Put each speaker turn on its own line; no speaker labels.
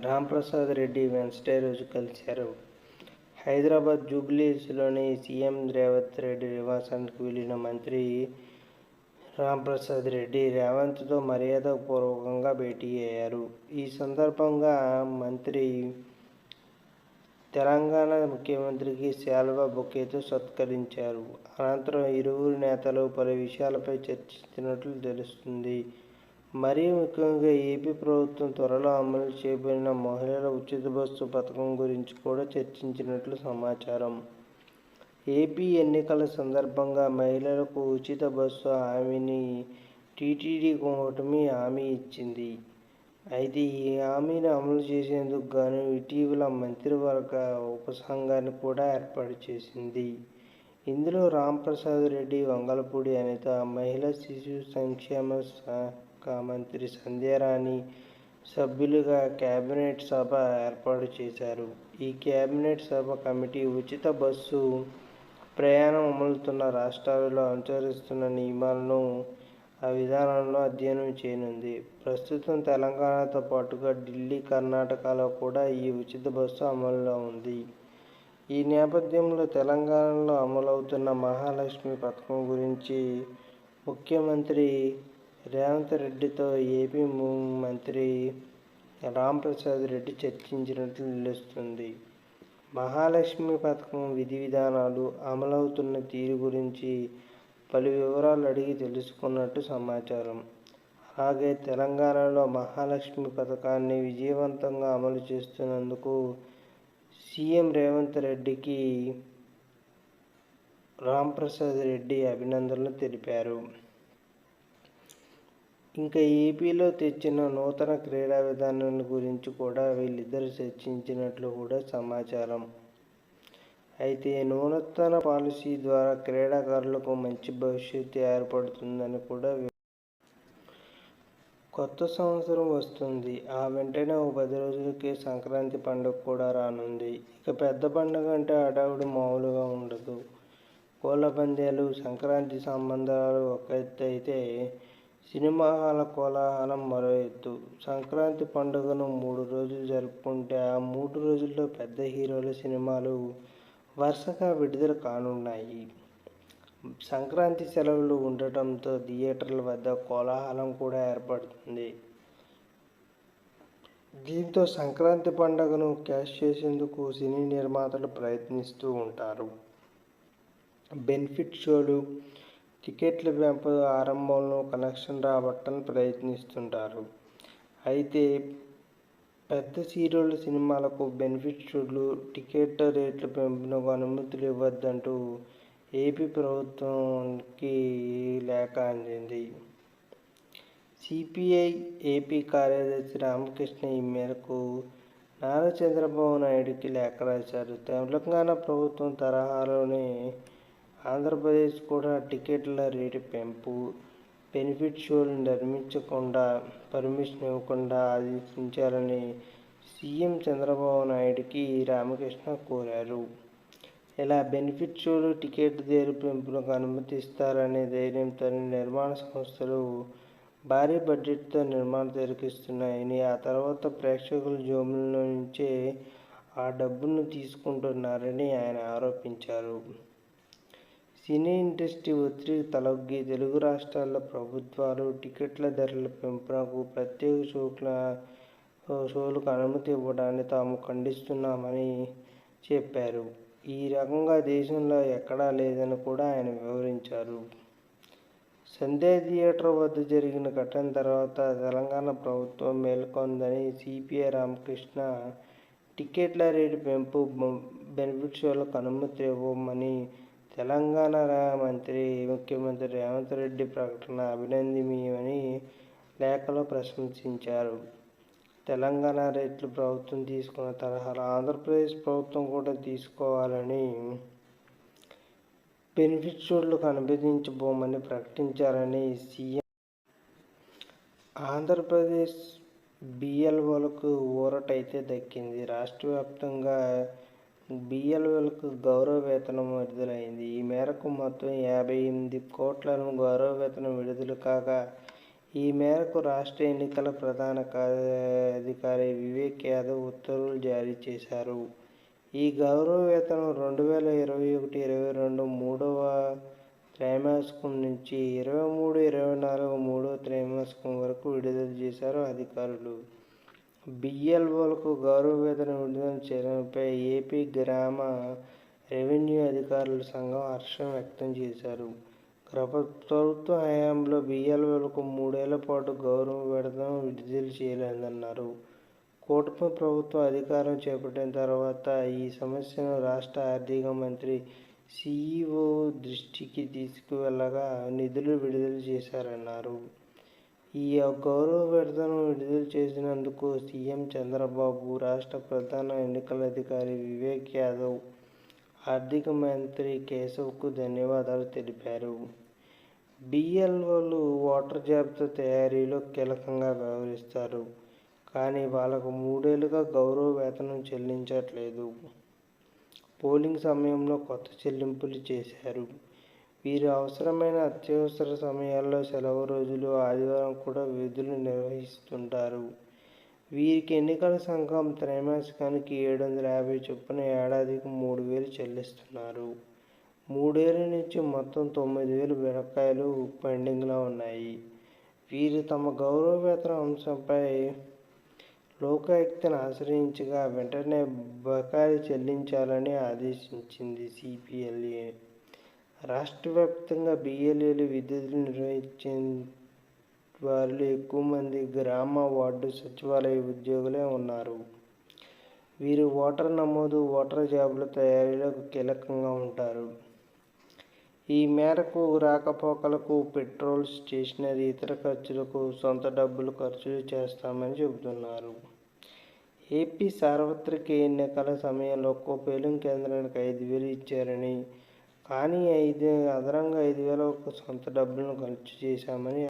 Ramprasad Reddy Wednesday రోజు కలిశారు. హైదరాబాద్ జూబ్లీస్లోని సీఎం రేవంత్ రెడ్డి నివాసానికి వెళ్ళిన మంత్రి రాంప్రసాద్ రెడ్డి రేవంత్తో మర్యాదపూర్వకంగా భేటీ అయ్యారు. ఈ సందర్భంగా మంత్రి తెలంగాణ ముఖ్యమంత్రికి శాల్వా బొకేతో సత్కరించారు. అనంతరం ఇరువురు నేతలు పలు విషయాలపై చర్చించినట్లు తెలుస్తుంది. మరీ ముఖ్యంగా ఏపీ ప్రభుత్వం త్వరలో అమలు చేయబడిన మహిళల ఉచిత బస్సు పథకం గురించి కూడా చర్చించినట్లు సమాచారం. ఏపీ ఎన్నికల సందర్భంగా మహిళలకు ఉచిత బస్సు హామీని టీటీడీ కూటమి హామీ ఇచ్చింది. అయితే ఈ హామీని అమలు చేసేందుకు గాను ఇటీవల మంత్రివర్గ ఉపసంఘాన్ని కూడా ఏర్పాటు చేసింది. ఇందులో రాంప్రసాద్ రెడ్డి వంగలపూడి అనిత మహిళా శిశు సంక్షేమ శాఖ మంత్రి సంధ్యారాణి సభ్యులుగా కేబినెట్ సభ ఏర్పాటు చేశారు. ఈ కేబినెట్ సభ కమిటీ ఉచిత బస్సు ప్రయాణం అమలుతున్న రాష్ట్రాలలో అనుసరిస్తున్న నియమాలను ఆ విధానంలో అధ్యయనం చేయనుంది. ప్రస్తుతం తెలంగాణతో పాటుగా ఢిల్లీ కర్ణాటకలో కూడా ఈ ఉచిత బస్సు అమలులో ఉంది. ఈ నేపథ్యంలో తెలంగాణలో అమలవుతున్న మహాలక్ష్మి పథకం గురించి ముఖ్యమంత్రి రేవంత్ రెడ్డితో ఏపీ మంత్రి రాంప్రసాద్ రెడ్డి చర్చించినట్లు నిలుస్తుంది. మహాలక్ష్మి పథకం విధి విధానాలు అమలవుతున్న తీరు గురించి పలు వివరాలు అడిగి తెలుసుకున్నట్టు సమాచారం. అలాగే తెలంగాణలో మహాలక్ష్మి పథకాన్ని విజయవంతంగా అమలు చేస్తున్నందుకు సీఎం రేవంత్ రెడ్డికి రాంప్రసాద్ రెడ్డి అభినందనలు తెలిపారు. ఇంకా ఏపీలో తెచ్చిన నూతన క్రీడా విధానం గురించి కూడా వీళ్ళిద్దరు చర్చించినట్లు కూడా సమాచారం. అయితే నూతన పాలసీ ద్వారా క్రీడాకారులకు మంచి భవిష్యత్తు ఏర్పడుతుందని కూడా కొత్త సంవత్సరం వస్తుంది. ఆ వెంటనే ఓ పది రోజులకి సంక్రాంతి పండుగ కూడా రానుంది. ఇక పెద్ద పండుగ అంటే అడావుడు మామూలుగా ఉండదు. కోళ్ళ పందేలు సంక్రాంతి సంబంధాలు ఒక ఎత్తు అయితే సినిమా హాల కోలాహలం మరో ఎత్తు. సంక్రాంతి పండుగను మూడు రోజులు జరుపుకుంటే ఆ మూడు రోజుల్లో పెద్ద హీరోల సినిమాలు వరుసగా విడుదల కానున్నాయి. సంక్రాంతి సెలవులు ఉండటంతో థియేటర్ల వద్ద కోలాహలం కూడా ఏర్పడుతుంది. దీంతో సంక్రాంతి పండుగను క్యాష్ చేసేందుకు సినీ నిర్మాతలు ప్రయత్నిస్తూ ఉంటారు. బెనిఫిట్ షోలు టికెట్ల పెంపు ఆరంభంలో కనెక్షన్ రాబట్టని ప్రయత్నిస్తుంటారు. అయితే పెద్ద సీరియల్ సినిమాలకు బెనిఫిట్ టికెట్ రేట్ల పెంపునకు అనుమతులు ఇవ్వద్దంటూ ఏపీ ప్రభుత్వానికి లేఖ అందింది. సిపిఐ ఏపీ కార్యదర్శి రామకృష్ణ ఈ మేరకు నారా చంద్రబాబు నాయుడుకి లేఖ రాశారు. తెలంగాణ ప్రభుత్వం తరహాలోనే ఆంధ్రప్రదేశ్ కూడా టికెట్ల రేటు పెంపు బెనిఫిట్ షోలు నిర్మించకుండా పర్మిషన్ ఇవ్వకుండా ఆదేశించాలని సీఎం చంద్రబాబు నాయుడుకి రామకృష్ణ కోరారు. ఇలా బెనిఫిట్ షోలు టికెట్ ధర పెంపులకు అనుమతిస్తారనే ధైర్యంతో నిర్మాణ సంస్థలు భారీ బడ్జెట్తో నిర్మాణం తెరకిస్తున్నాయని ఆ తర్వాత ప్రేక్షకుల జోముల నుంచే ఆ డబ్బును తీసుకుంటున్నారని ఆయన ఆరోపించారు. సినీ ఇండస్ట్రీ ఒత్తిడి తలొగ్గి తెలుగు రాష్ట్రాల్లో ప్రభుత్వాలు టికెట్ల ధరల పెంపునకు ప్రత్యేక షోకుల షోలకు అనుమతి ఇవ్వడాన్ని తాము ఖండిస్తున్నామని చెప్పారు. ఈ రకంగా దేశంలో ఎక్కడా లేదని కూడా ఆయన వివరించారు. సంధ్యా థియేటర్ వద్ద జరిగిన ఘటన తర్వాత తెలంగాణ ప్రభుత్వం మేల్కొందని సిపిఐ రామకృష్ణ టికెట్ల రేటు పెంపు బెనిఫిట్ షోలకు అనుమతి ఇవ్వమని తెలంగాణ మంత్రి ముఖ్యమంత్రి రేవంత్ రెడ్డి ప్రకటన అభినందనీయమని లేఖలో ప్రశంసించారు. తెలంగాణ రేట్లు ప్రభుత్వం తీసుకున్న తరహాలో ఆంధ్రప్రదేశ్ ప్రభుత్వం కూడా తీసుకోవాలని బెనిఫిట్ షోలకు అనుమతించబోమని ప్రకటించారని సీఎం ఆంధ్రప్రదేశ్ బిఎల్ఓలకు ఊరటైతే దక్కింది. రాష్ట్ర వ్యాప్తంగా బిఎల్ఓలకు గౌరవ వేతనం విడుదలైంది. ఈ మేరకు మొత్తం యాభై ఎనిమిది కోట్లను గౌరవ వేతనం విడుదల కాగా ఈ మేరకు రాష్ట్ర ఎన్నికల ప్రధాన అధికారి వివేక్ యాదవ్ ఉత్తర్వులు జారీ చేశారు. ఈ గౌరవ వేతనం రెండు వేల ఇరవై ఒకటి ఇరవై రెండు మూడవ త్రైమాసికం నుంచి ఇరవై మూడు ఇరవై నాలుగు మూడవ త్రైమాసికం వరకు విడుదల చేశారు అధికారులు. బిఎల్ఓలకు గౌరవ వేతనం విడుదల చేయడంపై ఏపీ గ్రామ రెవెన్యూ అధికారుల సంఘం హర్షం వ్యక్తం చేశారు. ప్రభుత్వ హయాంలో బిఎల్ఓలకు మూడేళ్ళ పాటు గౌరవ వేతనం విడుదల చేయలేదన్నారు. కూటమి ప్రభుత్వం అధికారం చేపట్టిన తర్వాత ఈ సమస్యను రాష్ట్ర ఆర్థిక మంత్రి సీఈఓ దృష్టికి తీసుకువెళ్ళగా నిధులు విడుదల చేశారన్నారు. ఈ గౌరవ విడతను విడుదల చేసినందుకు సీఎం చంద్రబాబు రాష్ట్ర ప్రధాన ఎన్నికల అధికారి వివేక్ యాదవ్ ఆర్థిక మంత్రి కేశవ్కు ధన్యవాదాలు తెలిపారు. బిఎల్ఓలు ఓటర్ జాబితా తయారీలో కీలకంగా వ్యవహరిస్తారు. కానీ వాళ్ళకు మూడేళ్ళుగా గౌరవ వేతనం చెల్లించట్లేదు. పోలింగ్ సమయంలో కొత్త చెల్లింపులు చేశారు. వీరు అవసరమైన అత్యవసర సమయాల్లో సెలవు రోజులు ఆదివారం కూడా విధులు నిర్వహిస్తుంటారు. వీరికి ఎన్నికల సంఘం త్రైమాసికానికి ఏడు వందల యాభై చొప్పున ఏడాదికి మూడు వేలు చెల్లిస్తున్నారు. మూడేళ్ళ నుంచి మొత్తం తొమ్మిది వేలు బకాయిలు పెండింగ్లో ఉన్నాయి. వీరు తమ గౌరవ వేతన అంశంపై లోకాయుక్తను ఆశ్రయించగా వెంటనే బకాయిలు చెల్లించాలని ఆదేశించింది సిపిఎల్ఏ. రాష్ట్ర వ్యాప్తంగా బిఎల్ఏలు విధులు నిర్వహించే వారిలో ఎక్కువ మంది గ్రామ వార్డు సచివాలయ ఉద్యోగులే ఉన్నారు. వీరు ఓటర్ నమోదు ఓటర్ జాబుల తయారీలో కీలకంగా ఉంటారు. ఈ మేరకు రాకపోకలకు పెట్రోల్ స్టేషనరీ ఇతర ఖర్చులకు సొంత డబ్బులు ఖర్చులు చేస్తామని చెబుతున్నారు. ఏపీ సార్వత్రిక ఎన్నికల సమయంలో ఒక్కో పోలింగ్ కేంద్రానికి ఐదు వేలు ఇచ్చారని కానీ ఐదు అదనంగా ఐదు వేల సొంత డబ్బులను ఖర్చు చేశామని